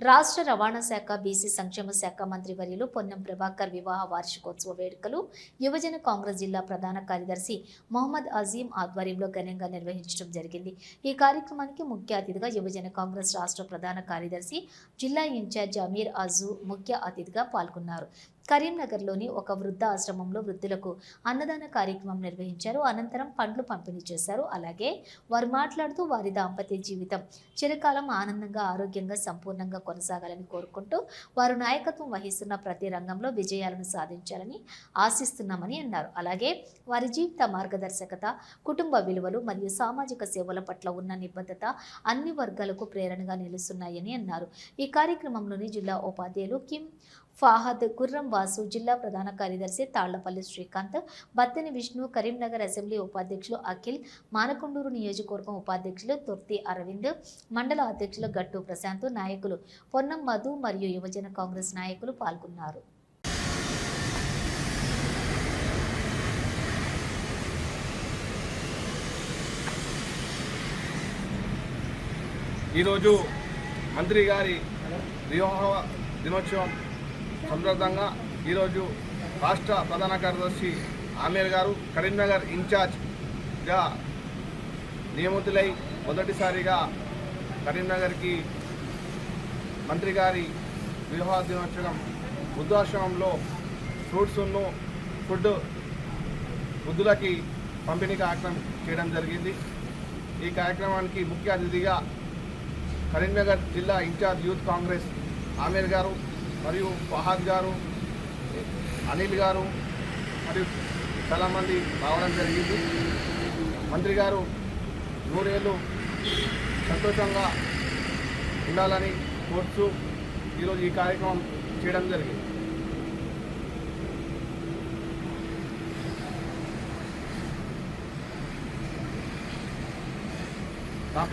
రాష్ట్ర రవాణా శాఖ బీసీ సంక్షేమ శాఖ మంత్రి వర్యులు పొన్నం ప్రభాకర్ వివాహ వార్షికోత్సవ వేడుకలు యువజన కాంగ్రెస్ జిల్లా ప్రధాన కార్యదర్శి మొహమ్మద్ అజీం ఆధ్వర్యంలో ఘనంగా నిర్వహించడం జరిగింది. ఈ కార్యక్రమానికి ముఖ్య అతిథిగా యువజన కాంగ్రెస్ రాష్ట్ర ప్రధాన కార్యదర్శి జిల్లా ఇన్ఛార్జ్ అమీర్ అజు ముఖ్య అతిథిగా పాల్గొన్నారు. కరీంనగర్లోని ఒక వృద్ధ ఆశ్రమంలో వృద్ధులకు అన్నదాన కార్యక్రమం నిర్వహించారు. అనంతరం పండ్లు పంపిణీ చేశారు. అలాగే వారు మాట్లాడుతూ వారి దాంపత్య జీవితం చిరకాలం ఆనందంగా ఆరోగ్యంగా సంపూర్ణంగా కొనసాగాలని కోరుకుంటూ వారు నాయకత్వం వహిస్తున్న ప్రతి రంగంలో విజయాలను సాధించాలని ఆశిస్తున్నామని అన్నారు. అలాగే వారి జీవిత మార్గదర్శకత కుటుంబ విలువలు మరియు సామాజిక సేవల పట్ల ఉన్న నిబద్ధత అన్ని వర్గాలకు ప్రేరణగా నిలుస్తున్నాయని అన్నారు. ఈ కార్యక్రమంలోని జిల్లా ఉపాధ్యాయులు కిమ్ ఫాహద్ గుర్రం వాసు జిల్లా ప్రధాన కార్యదర్శి తాళ్ళపల్లి శ్రీకాంత్ బత్తెని విష్ణు కరీంనగర్ అసెంబ్లీ ఉపాధ్యక్షులు అఖిల్ మానకొండూరు నియోజకవర్గం ఉపాధ్యక్షులు తుర్తి అరవింద్ మండల అధ్యక్షులు గట్టు ప్రశాంత్ నాయకులు పొన్నం మధు మరియు యువజన కాంగ్రెస్ నాయకులు పాల్గొన్నారు. ఈరోజు మంత్రి గారి వివాహ దినోత్సవం సందర్భంగా ఈరోజు రాష్ట్ర ప్రధాన కార్యదర్శి ఆమీర్ గారు కరీంనగర్ ఇన్ఛార్జ్గా నియమితులై మొదటిసారిగా కరీంనగర్కి మంత్రి గారి వివాహ దినోత్సవం వృద్ధాశ్రమంలో ఫ్రూట్స్ను ఫుడ్ వృద్ధులకి పంపిణీ కార్యక్రమం చేయడం జరిగింది. ఈ కార్యక్రమానికి ముఖ్య అతిథిగా కరీంనగర్ జిల్లా ఇన్ఛార్జ్ యూత్ కాంగ్రెస్ ఆమీర్ గారు మరియు ఫహాద్ గారు అనిల్ గారు మరియు చాలామంది రావడం జరిగింది. మంత్రి గారు నూరేళ్ళు సంతోషంగా ఉండాలని కోరుతూ ఈరోజు ఈ కార్యక్రమం చేయడం జరిగింది.